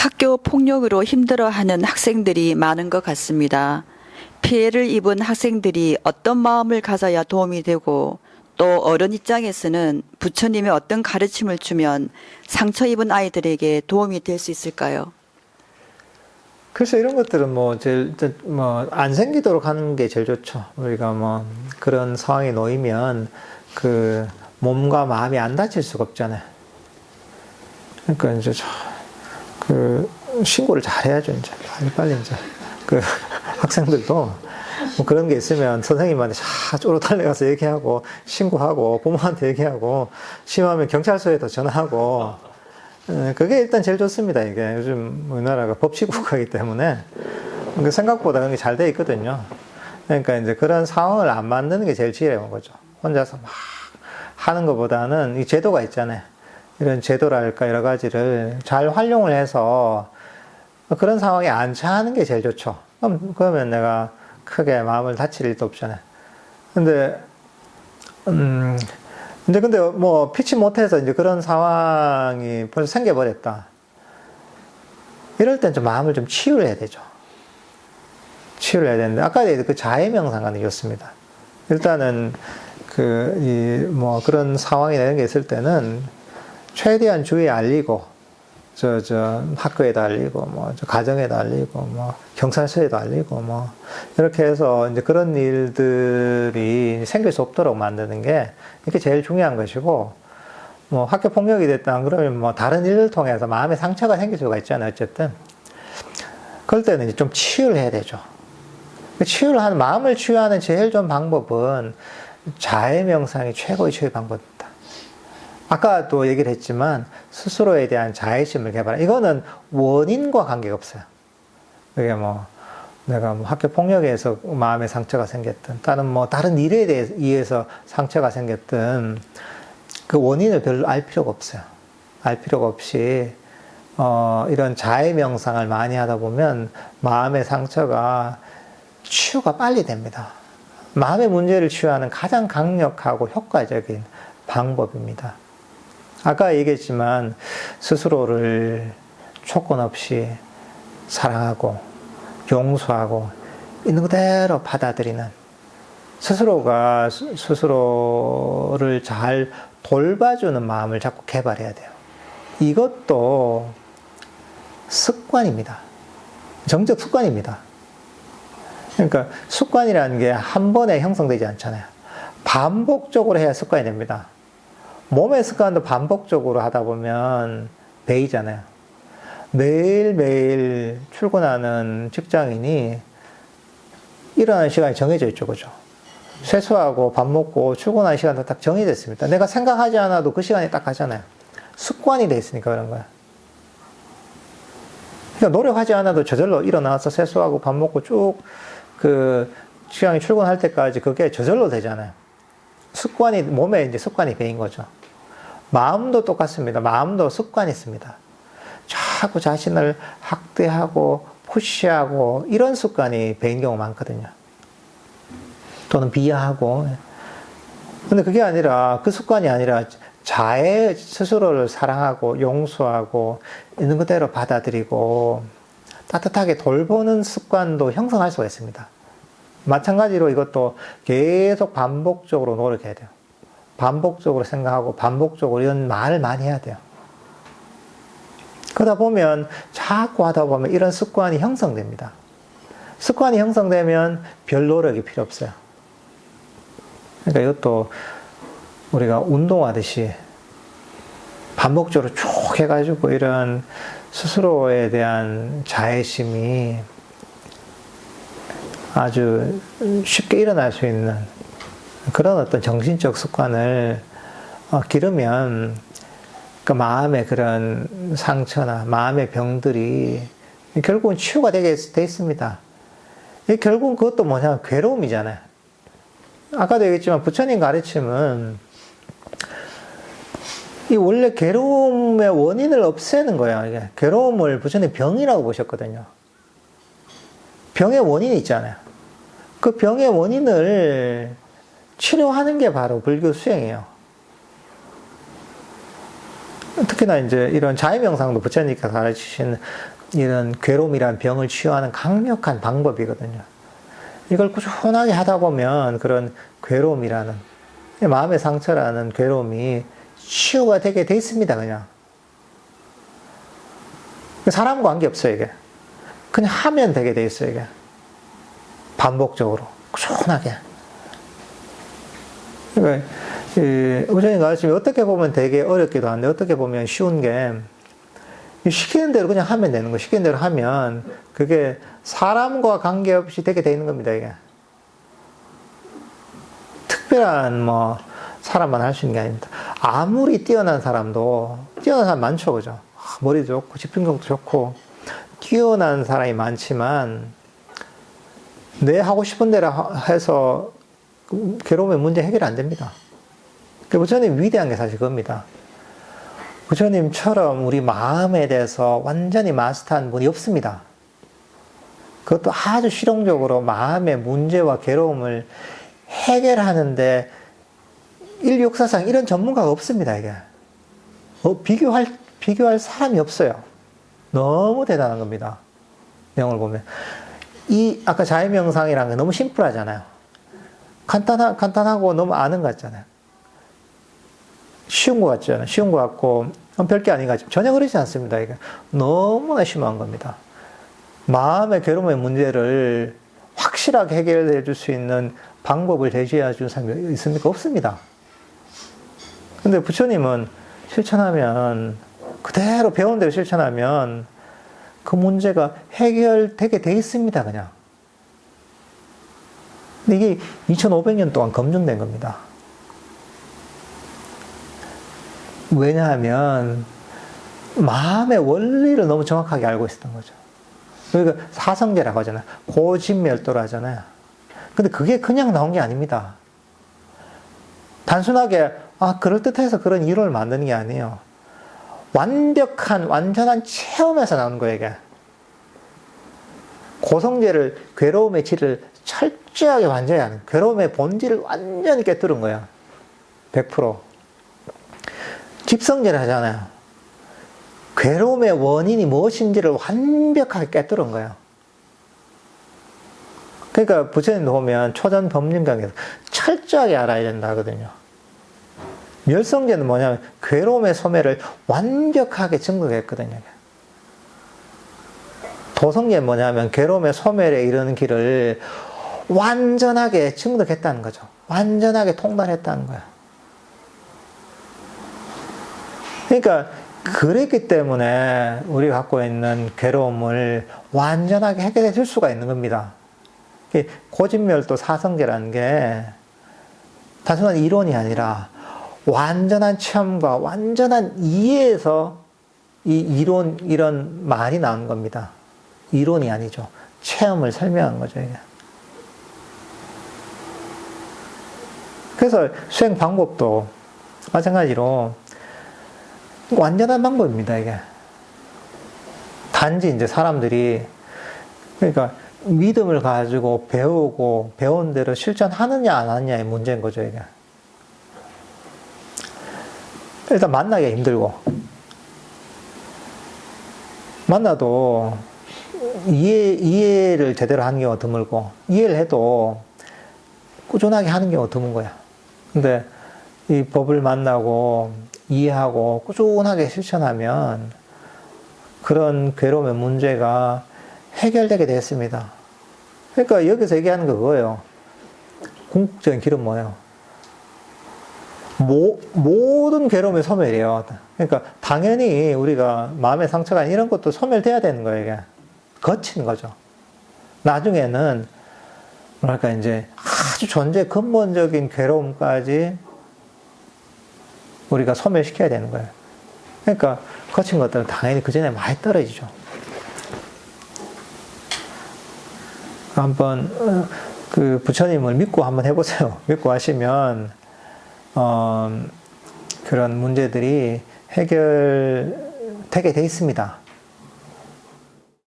학교 폭력으로 힘들어하는 학생들이 많은 것 같습니다. 피해를 입은 학생들이 어떤 마음을 가져야 도움이 되고 또 어른 입장에서는 부처님의 어떤 가르침을 주면 상처 입은 아이들에게 도움이 될 수 있을까요? 그래서 이런 것들은 뭐 제일 뭐 안 생기도록 하는 게 제일 좋죠. 우리가 뭐 그런 상황에 놓이면 그 몸과 마음이 안 다칠 수가 없잖아요. 그러니까 이제 저, 그 신고를 잘 해야죠 이제 빨리 빨리 이제 그 학생들도 뭐 그런 게 있으면 선생님한테 자 쪼로 달려가서 얘기하고 신고하고 부모한테 얘기하고 심하면 경찰서에도 전화하고 예, 그게 일단 제일 좋습니다. 이게 요즘 우리나라가 법치국가이기 때문에 그 생각보다 그런 게 잘 돼 있거든요. 그러니까 이제 그런 상황을 안 만드는 게 제일 지혜로운 거죠. 혼자서 막 하는 것보다는 이 제도가 있잖아요. 이런 제도랄까 여러 가지를 잘 활용을 해서 그런 상황에 안 처하는 게 제일 좋죠. 그럼 그러면 내가 크게 마음을 다칠 일도 없잖아요. 근데 음 근데 근데 뭐 피치 못해서 이제 그런 상황이 벌써 생겨버렸다. 이럴 땐 좀 마음을 좀 치유를 해야 되죠. 치유를 해야 되는데 아까 그 자해 명상관이 좋습니다. 일단은 그 이 뭐 그런 상황이 이런 게 있을 때는 최대한 주위에 알리고 저 저 학교에도 알리고 뭐저 가정에도 알리고 뭐 경찰서에도 알리고 뭐 이렇게 해서 이제 그런 일들이 생길 수 없도록 만드는 게 이게 제일 중요한 것이고 뭐 학교 폭력이 됐다 그러면 뭐 다른 일을 통해서 마음의 상처가 생길 수가 있잖아요 어쨌든 그럴 때는 이제 좀 치유를 해야 되죠 그 치유를 하는 마음을 치유하는 제일 좋은 방법은 자해 명상이 최고의 치유 방법입니다. 아까도 얘기를 했지만 스스로에 대한 자애심을 개발. 이거는 원인과 관계가 없어요. 그게 뭐 내가 뭐 학교 폭력에서 마음의 상처가 생겼든 다른 뭐 다른 일에 대해서 상처가 생겼든 그 원인을 별로 알 필요가 없어요. 알 필요가 없이 어, 이런 자해 명상을 많이 하다 보면 마음의 상처가 치유가 빨리 됩니다. 마음의 문제를 치유하는 가장 강력하고 효과적인 방법입니다. 아까 얘기했지만 스스로를 조건 없이 사랑하고 용서하고 있는 그대로 받아들이는 스스로가 스- 스스로를 잘 돌봐주는 마음을 자꾸 개발해야 돼요. 이것도 습관입니다. 정적 습관입니다. 그러니까 습관이라는 게 한 번에 형성되지 않잖아요. 반복적으로 해야 습관이 됩니다. 몸의 습관도 반복적으로 하다 보면 배이잖아요. 매일매일 출근하는 직장인이 일어나는 시간이 정해져 있죠. 그죠? 세수하고 밥 먹고 출근하는 시간도 딱 정해져 있습니다. 내가 생각하지 않아도 그 시간에 딱 가잖아요. 습관이 돼 있으니까 그런 거야. 그러니까 노력하지 않아도 저절로 일어나서 세수하고 밥 먹고 쭉 그 시간이 출근할 때까지 그게 저절로 되잖아요. 습관이 몸에 이제 습관이 배인 거죠. 마음도 똑같습니다. 마음도 습관이 있습니다. 자꾸 자신을 학대하고 푸시하고 이런 습관이 배인 경우 많거든요. 또는 비하하고. 근데 그게 아니라 그 습관이 아니라 자해 스스로를 사랑하고 용서하고 있는 그대로 받아들이고 따뜻하게 돌보는 습관도 형성할 수가 있습니다. 마찬가지로 이것도 계속 반복적으로 노력해야 돼요. 반복적으로 생각하고 반복적으로 이런 말을 많이 해야 돼요. 그러다 보면 자꾸 하다 보면 이런 습관이 형성됩니다. 습관이 형성되면 별 노력이 필요 없어요. 그러니까 이것도 우리가 운동하듯이 반복적으로 쭉 해가지고 이런 스스로에 대한 자애심이 아주 쉽게 일어날 수 있는 그런 어떤 정신적 습관을 어, 기르면 그 마음의 그런 상처나 마음의 병들이 결국은 치유가 되게 돼 있습니다. 이 결국은 그것도 뭐냐 괴로움이잖아요. 아까도 얘기했지만 부처님 가르침은 이 원래 괴로움의 원인을 없애는. 이게 괴로움을 부처님 병이라고 보셨거든요. 병의 원인이 있잖아요. 그 병의 원인을 치료하는 게 바로 불교 수행이에요. 특히나 이제 이런 자해명상도 부처님께서 가르치신 이런 괴로움이란 병을 치유하는 강력한 방법이거든요. 이걸 꾸준하게 하다 보면 그런 괴로움이라는 마음의 상처라는 괴로움이 치유가 되게 돼 있습니다, 그냥. 사람과 관계 없어요, 이게. 그냥 하면 되게 돼 있어요, 이게. 반복적으로. 꾸준하게. 그러니까, 이, 우선이 가르치면 어떻게 보면 되게 어렵기도 한데, 어떻게 보면 쉬운 게, 이 시키는 대로 그냥 하면 되는 거. 시키는 대로 하면, 그게 사람과 관계없이 되게 돼 있는 겁니다, 이게. 특별한, 뭐, 사람만 할 수 있는 게 아닙니다. 아무리 뛰어난 사람도, 뛰어난 사람 많죠, 그죠? 아, 머리도 좋고, 집중력도 좋고, 뛰어난 사람이 많지만, 내 하고 싶은 대로 하- 해서 그 괴로움의 문제 해결 안 됩니다. 그 부처님 위대한 게 사실 그겁니다. 부처님처럼 우리 마음에 대해서 완전히 마스터한 분이 없습니다. 그것도 아주 실용적으로 마음의 문제와 괴로움을 해결하는데 인류 역사상 이런 전문가가 없습니다, 이게. 어, 비교할, 비교할 사람이 없어요. 너무 대단한 겁니다. 내용을 보면. 이, 아까 자유명상이라는 게 너무 심플하잖아요. 간단하, 간단하고 너무 아는 것 같잖아요. 쉬운 것 같잖아요. 쉬운 것 같고, 별게 아닌 것 같지만 전혀 그렇지 않습니다. 너무나 심한 겁니다. 마음의 괴로움의 문제를 확실하게 해결해 줄 수 있는 방법을 제시해 준 사람이 있습니까? 없습니다. 근데 부처님은 실천하면, 그대로 배운 대로 실천하면 그 문제가 해결되게 돼 있습니다, 그냥. 이게 2500년 동안 검증된 겁니다. 왜냐하면 마음의 원리를 너무 정확하게 알고 있었던 거죠. 그러니까 사성제라고 하잖아요. 고진멸도를 하잖아요. 근데 그게 그냥 나온 게 아닙니다. 단순하게 아 그럴듯해서 그런 이론을 만드는 게 아니에요. 완벽한 완전한 체험에서 나오는 거예요, 이게. 고성제를 괴로움의 질을 철저하게 완전히 하는 괴로움의 본질을 완전히 깨뜨린 거야. 100%. 집성제를 하잖아요. 괴로움의 원인이 무엇인지를 완벽하게 깨뜨린 거예요. 그러니까 부처님도 보면 초전 법륜강에서 철저하게 알아야 된다 하거든요. 멸성제는 뭐냐면 괴로움의 소멸을 완벽하게 증거했거든요. 도성제는 뭐냐면 괴로움의 소멸에 이르는 길을 완전하게 증득했다는 거죠. 완전하게 통달했다는 거야. 그러니까 그랬기 때문에 우리가 갖고 있는 괴로움을 완전하게 해결해 줄 수가 있는 겁니다. 고진멸도 사성제라는 게 단순한 이론이 아니라 완전한 체험과 완전한 이해에서 이 이론, 이런 말이 나온 겁니다. 이론이 아니죠. 체험을 설명한 거죠. 그래서 수행 방법도 마찬가지로 완전한 방법입니다, 이게. 단지 이제 사람들이, 그러니까 믿음을 가지고 배우고 배운 대로 실천하느냐 안 하느냐의 문제인 거죠, 이게. 일단 만나기가 힘들고, 만나도 이해, 이해를 제대로 하는 경우가 드물고, 이해를 해도 꾸준하게 하는 경우가 드문 거야. 근데 이 법을 만나고 이해하고 꾸준하게 실천하면 그런 괴로움의 문제가 해결되게 됐습니다. 그러니까 여기서 얘기하는 거 그거예요. 궁극적인 길은 뭐예요? 모, 모든 괴로움의 소멸이에요. 그러니까 당연히 우리가 마음의 상처가 이런 것도 소멸돼야 되는 거예요, 이게. 거친 거죠. 나중에는 뭐랄까 이제 아주 존재 근본적인 괴로움까지 우리가 소멸시켜야 되는 거예요. 그러니까 거친 것들은 당연히 그 전에 많이 떨어지죠. 한번 어, 그 부처님을 믿고 한번 해보세요. 믿고 하시면 어, 그런 문제들이 해결되게 돼 있습니다.